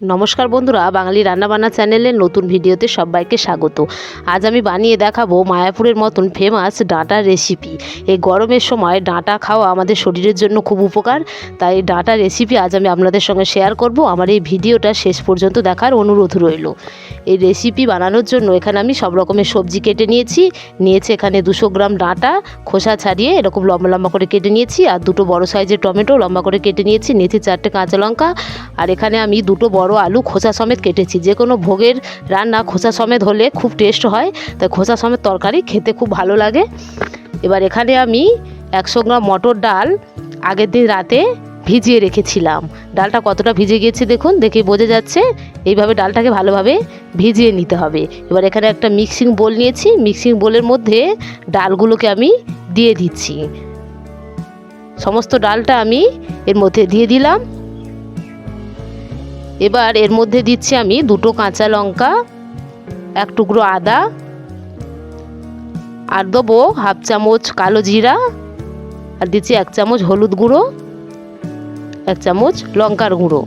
নমস্কার বন্ধুরা, বাঙালি রান্নাবান্না চ্যানেলের নতুন ভিডিওতে সবাইকে স্বাগত। আজ আমি বানিয়ে দেখাবো মায়াপুরের মতন ফেমাস ডাঁটার রেসিপি এই গরমের সময় ডাঁটা খাওয়া আমাদের শরীরের জন্য খুব উপকার, তাই ডাঁটা রেসিপি আজ আমি আপনাদের সঙ্গে শেয়ার করব। আমার এই ভিডিওটা শেষ পর্যন্ত দেখার অনুরোধ রইল। এই রেসিপি বানানোর জন্য এখানে আমি সব রকমের সবজি কেটে নিয়েছি। নিয়েছি এখানে দুশো গ্রাম ডাঁটা, খোসা ছাড়িয়ে এরকম লম্বা লম্বা করে কেটে নিয়েছি, আর দুটো বড় সাইজের টমেটো লম্বা করে কেটে নিয়েছি নিয়েছি চারটে কাঁচা লঙ্কা, আর এখানে আমি দুটো বড় আলু খোসা সমেত কেটেছি। যে কোনো ভোগের রান্না খোসা সমেত হলে খুব টেস্ট হয়। তাই খোসা সমেত তরকারি খেতে খুব ভালো লাগে। এবার এখানে আমি একশো গ্রাম মটর ডাল আগের দিন রাতে ভিজিয়ে রেখেছিলাম। ডালটা কতটা ভিজে গিয়েছে দেখুন, দেখে বোঝা যাচ্ছে। এইভাবে ডালটাকে ভালোভাবে ভিজিয়ে নিতে হবে। এবার এখানে একটা মিক্সিং বোল নিয়েছি। মিক্সিং বোলের মধ্যে ডালগুলোকে আমি দিয়ে দিচ্ছি। সমস্ত ডালটা আমি এর মধ্যে দিয়ে দিলাম। এবার এর মধ্যে দিচ্ছি আমি দুটো কাঁচা লঙ্কা, এক টুকরো আদা, আর দেবো হাফ চামচ কালো জিরা, আর দিচ্ছি এক চামচ হলুদ গুঁড়ো, এক চামচ লঙ্কার গুঁড়ো।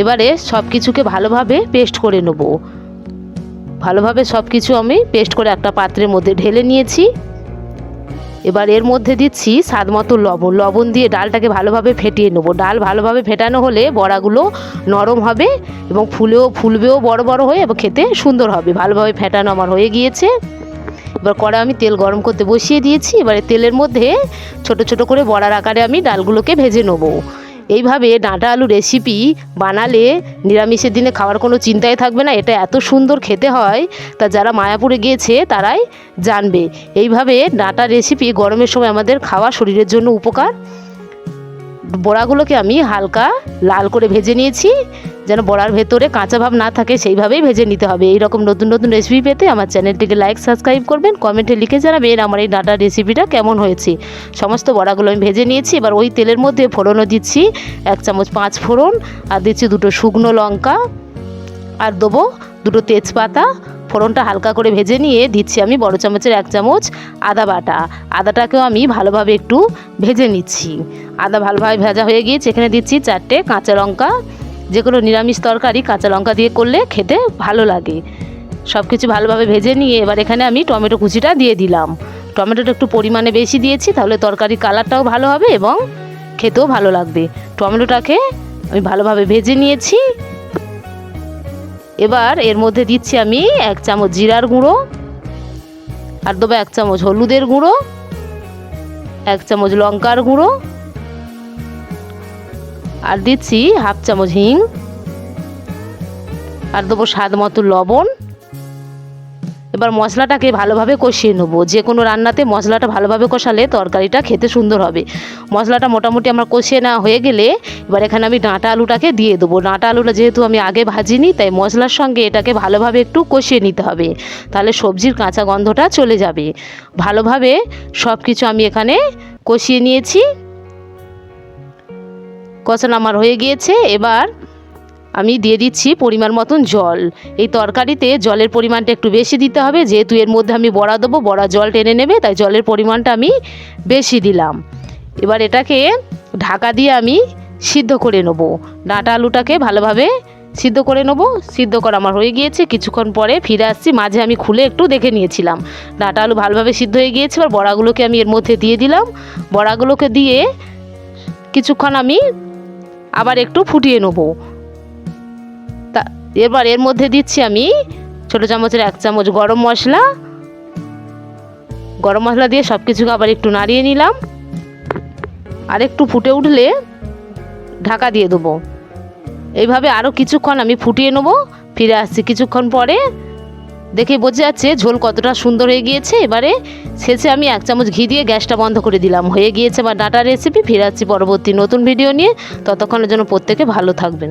এবারে সব কিছুকে ভালোভাবে পেস্ট করে নেব। ভালোভাবে সব কিছু আমি পেস্ট করে একটা পাত্রের মধ্যে ঢেলে নিয়েছি। এবার এর মধ্যে দিচ্ছি স্বাদ মতো লবণ। লবণ দিয়ে ডালটাকে ভালোভাবে ফেটিয়ে নেব। ডাল ভালোভাবে ফেটানো হলে বড়াগুলো নরম হবে এবং ফুলেও ফুলবেও বড় বড় হয়ে এবং খেতে সুন্দর হবে। ভালোভাবে ফেটানো আমার হয়ে গিয়েছে। এবার কড়া আমি তেল গরম করতে বসিয়ে দিয়েছি। এবারে তেলের মধ্যে ছোট ছোট করে বড়ার আকারে আমি ডালগুলোকে ভেজে নেব। এইভাবে ডাঁটা আলু রেসিপি বানালে নিরামিষের দিনে খাওয়ার কোনো চিন্তাই থাকবে না, এটা এত সুন্দর খেতে হয়, তা যারা মায়াপুরে গিয়েছে তারাই জানবে। এইভাবে ডাঁটা রেসিপি গরমের সময় আমাদের খাওয়া শরীরের জন্য উপকার। বড়াগুলোকে আমি হালকা লাল করে ভেজে নিয়েছি যেন বড়ার ভেতরে কাঁচা ভাব না থাকে, সেইভাবেই ভেজে নিতে হবে। এই রকম নতুন নতুন রেসিপি পেতে আমার চ্যানেলটিকে লাইক সাবস্ক্রাইব করবেন, কমেন্টে লিখে জানাবেন আমার এই ডাঁটার রেসিপিটা কেমন হয়েছে। সমস্ত বড়াগুলো আমি ভেজে নিয়েছি, এবার ওই তেলের মধ্যে ফোড়নও দিচ্ছি, এক চামচ পাঁচ ফোড়ন, আর দিচ্ছি দুটো শুকনো লঙ্কা, আর দেবো দুটো তেজপাতা। ফোড়নটা হালকা করে ভেজে নিয়ে দিচ্ছি আমি বড় চামচের এক চামচ আদা বাটা। আদাটাকেও আমি ভালোভাবে একটু ভেজে নিচ্ছি। আদা ভালোভাবে ভেজা হয়ে গিয়েছে, এখানে দিচ্ছি চারটে কাঁচা লঙ্কা যে কোনো নিরামিষ তরকারি কাঁচা লঙ্কা দিয়ে করলে খেতে ভালো লাগে। সব কিছু ভালোভাবে ভেজে নিয়ে এবার এখানে আমি টমেটো কুচিটা দিয়ে দিলাম। টমেটোটা একটু পরিমাণে বেশি দিয়েছি, তাহলে তরকারির কালারটাও ভালো হবে এবং খেতেও ভালো লাগবে। টমেটোটাকে আমি ভালোভাবে ভেজে নিয়েছি। এবার এর মধ্যে দিচ্ছি আমি এক চামচ জিরার গুঁড়ো, আর দেবো এক চামচ হলুদের গুঁড়ো, এক চামচ লঙ্কার গুঁড়ো আর দিচ্ছি হাফ চামচ হিং। আর দেবো স্বাদ মতো লবণ। এবার মশলাটাকে ভালোভাবে কষিয়ে নেব। যে কোনো রান্নাতে মশলাটা ভালোভাবে কষালে তরকারিটা খেতে সুন্দর হবে। মশলাটা মোটামুটি আমার কষিয়ে নেওয়া হয়ে গেলে এবার এখানে আমি ডাঁটা আলুটাকে দিয়ে দেবো। ডাঁটা আলুটা যেহেতু আমি আগে ভাজিনি, তাই মশলার সঙ্গে এটাকে ভালোভাবে একটু কষিয়ে নিতে হবে। তাহলে সবজির কাঁচা গন্ধটা চলে যাবে। ভালোভাবে সব কিছু আমি এখানে কষিয়ে নিয়েছি। কষানো আমার হয়ে গিয়েছে, এবার আমি দিয়ে দিচ্ছি পরিমাণ মতন জল। এই তরকারিতে জলের পরিমাণটা একটু বেশি দিতে হবে, যেহেতু এর মধ্যে আমি বড়া দেবো, বড়া জল টেনে নেবে, তাই জলের পরিমাণটা আমি বেশি দিলাম। এবার এটাকে ঢাকা দিয়ে আমি সিদ্ধ করে নেব। ডাঁটা আলুটাকে ভালোভাবে সিদ্ধ করে নেব। সিদ্ধ করা আমার হয়ে গিয়েছে, কিছুক্ষণ পরে ফিরে আসছি, মাঝে আমি খুলে একটু দেখে নিয়েছিলাম। ডাঁটা আলু ভালোভাবে সিদ্ধ হয়ে গিয়েছে, এবার বড়াগুলোকে আমি এর মধ্যে দিয়ে দিলাম। বড়াগুলোকে দিয়ে কিছুক্ষণ আমি আবার একটু ফুটিয়ে নেব। তা এবার এর মধ্যে দিচ্ছি আমি ছোটো চামচের এক চামচ গরম মশলা। গরম মশলা দিয়ে সব কিছুকে আবার একটু নাড়িয়ে নিলাম। আর একটু ফুটে উঠলে ঢাকা দিয়ে দেবো। এইভাবে আরও কিছুক্ষণ আমি ফুটিয়ে নেব। ফিরে আসছি কিছুক্ষণ পরে। দেখে বোঝা যাচ্ছে ঝোল কতটা সুন্দর হয়ে গিয়েছে। এবারে শেষে আমি এক চামচ ঘি দিয়ে গ্যাসটা বন্ধ করে দিলাম। হয়ে গিয়েছে বা ডাটা রেসিপি ফিরে আসছি পরবর্তী নতুন ভিডিও নিয়ে। ততক্ষণের জন্য প্রত্যেকে ভালো থাকবেন।